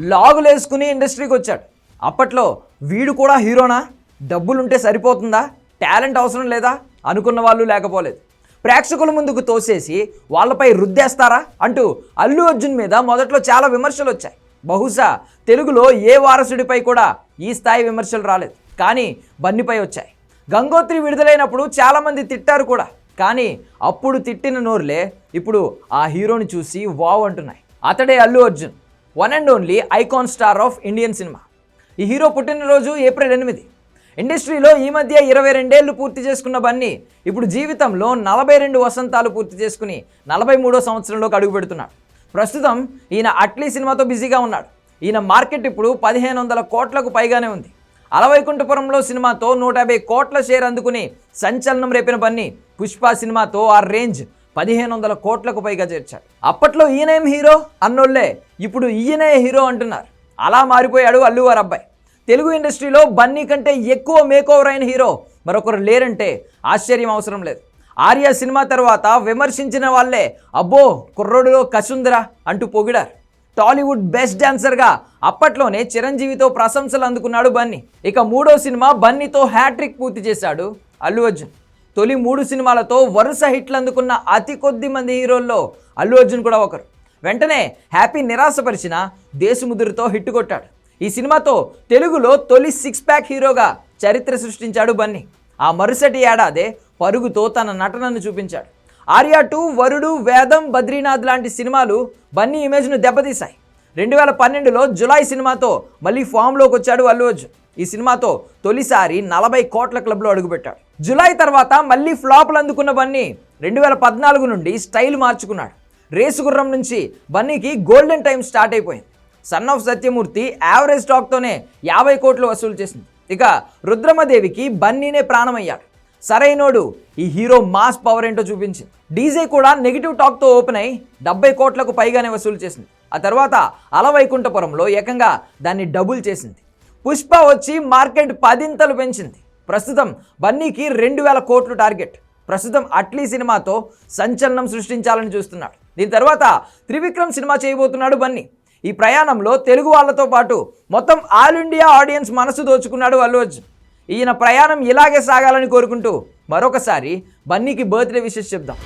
లాగులు వేసుకుని ఇండస్ట్రీకి వచ్చాడు. అప్పట్లో వీడు కూడా హీరోనా? డబ్బులుంటే సరిపోతుందా? టాలెంట్ అవసరం లేదా? అనుకున్న వాళ్ళు లేకపోలేదు. ప్రేక్షకుల ముందుకు తోసేసి వాళ్ళపై రుద్దేస్తారా? అంటూ అల్లు అర్జున్ మీద మొదట్లో చాలా విమర్శలు వచ్చాయి. బహుశా తెలుగులో ఏ వారసుడిపై కూడా ఈ స్థాయి విమర్శలు రాలేదు. కానీ బన్నిపై వచ్చాయి. గంగోత్రి విడుదలైనప్పుడు చాలామంది తిట్టారు కూడా. కానీ అప్పుడు తిట్టిన నోరులే ఇప్పుడు ఆ హీరోని చూసి వావ్ అంటున్నాయి. అతడే Allu Arjun. One and only icon star of Indian cinema. ఈ హీరో పుట్టినరోజు ఏప్రిల్ ఎనిమిది. ఇండస్ట్రీలో ఈ మధ్య ఇరవై రెండేళ్ళు పూర్తి చేసుకున్న బన్నీ ఇప్పుడు జీవితంలో నలభై రెండు వసంతాలు పూర్తి చేసుకుని నలభై మూడో సంవత్సరంలోకి అడుగు పెడుతున్నాడు. ప్రస్తుతం ఈయన అట్లీ సినిమాతో బిజీగా ఉన్నాడు. ఈయన మార్కెట్ ఇప్పుడు పదిహేను వందల కోట్లకు పైగానే ఉంది. అలవైకుంఠపురంలో సినిమాతో నూట యాభై కోట్ల షేర్ అందుకుని సంచలనం రేపిన బన్నీ పుష్ప సినిమాతో ఆ రేంజ్ పదిహేను వందల కోట్లకు పైగా చేర్చారు. అప్పట్లో ఈయనేం హీరో? అన్నోళ్ళే. ఇప్పుడు ఈయనే హీరో అంటున్నారు. అలా మారిపోయాడు అల్లు వారి అబ్బాయి. తెలుగు ఇండస్ట్రీలో బన్నీ కంటే ఎక్కువ మేకోవర్ అయిన హీరో మరొకరు లేరంటే ఆశ్చర్యం అవసరం లేదు. ఆర్య సినిమా తర్వాత విమర్శించిన వాళ్ళే అబ్బో కుర్రోడులో కసుందరా అంటూ పొగిడారు. టాలీవుడ్ బెస్ట్ డాన్సర్గా అప్పట్లోనే చిరంజీవితో ప్రశంసలు అందుకున్నాడు బన్నీ. ఇక మూడో సినిమా బన్నీతో హ్యాట్రిక్ పూర్తి చేశాడు అల్లు అర్జున్. తొలి మూడు సినిమాలతో వరుస హిట్లు అందుకున్న అతి కొద్ది మంది హీరోల్లో అల్లు అర్జున్ కూడా ఒకరు. వెంటనే హ్యాపీ నిరాశపరిచిన దేశముదురుతో హిట్ కొట్టాడు. ఈ సినిమాతో తెలుగులో తొలి సిక్స్ ప్యాక్ హీరోగా చరిత్ర సృష్టించాడు బన్నీ. ఆ మరుసటి ఏడాదే పరుగుతో తన నటనను చూపించాడు. ఆర్యా టూ వరుడు వేదం బద్రీనాథ్ లాంటి సినిమాలు బన్నీ ఇమేజ్ను దెబ్బతీశాయి. రెండు వేల పన్నెండులో జులై సినిమాతో మళ్ళీ ఫామ్లోకి వచ్చాడు అల్లు అర్జున్. ఈ సినిమాతో తొలిసారి నలభై కోట్ల క్లబ్లో అడుగుపెట్టాడు. జులై తర్వాత మళ్ళీ ఫ్లాపులు అందుకున్న బన్నీ రెండు వేల పద్నాలుగు నుండి స్టైల్ మార్చుకున్నాడు. రేసు గుర్రం నుంచి బన్నీకి గోల్డెన్ టైం స్టార్ట్ అయిపోయింది. సన్ ఆఫ్ సత్యమూర్తి యావరేజ్ స్టాక్తోనే యాభై కోట్లు వసూలు చేసింది. ఇక రుద్రమదేవికి బన్నీనే ప్రాణమయ్యాడు. సరైనోడు ఈ హీరో మాస్ పవర్ ఏంటో చూపించింది. డీజే కూడా నెగిటివ్ టాక్తో ఓపెన్ అయి డెబ్బై కోట్లకు పైగానే వసూలు చేసింది. ఆ తర్వాత అలవైకుంఠపురంలో ఏకంగా దాన్ని డబుల్ చేసింది. పుష్ప వచ్చి మార్కెట్ పదింతలు పెంచింది. ప్రస్తుతం బన్నీకి రెండు వేల కోట్లు టార్గెట్. ప్రస్తుతం అట్లీ సినిమాతో సంచలనం సృష్టించాలని చూస్తున్నాడు. దీని తర్వాత త్రివిక్రమ్ సినిమా చేయబోతున్నాడు బన్నీ. ఈ ప్రయాణంలో తెలుగు వాళ్ళతో పాటు మొత్తం ఆల్ ఇండియా ఆడియన్స్ మనసు దోచుకున్నాడు అల్లు అర్జున్. ఈయన ప్రయాణం ఇలాగే సాగాలని కోరుకుంటూ మరొకసారి బన్నీకి బర్త్డే విషెస్ చెప్దాం.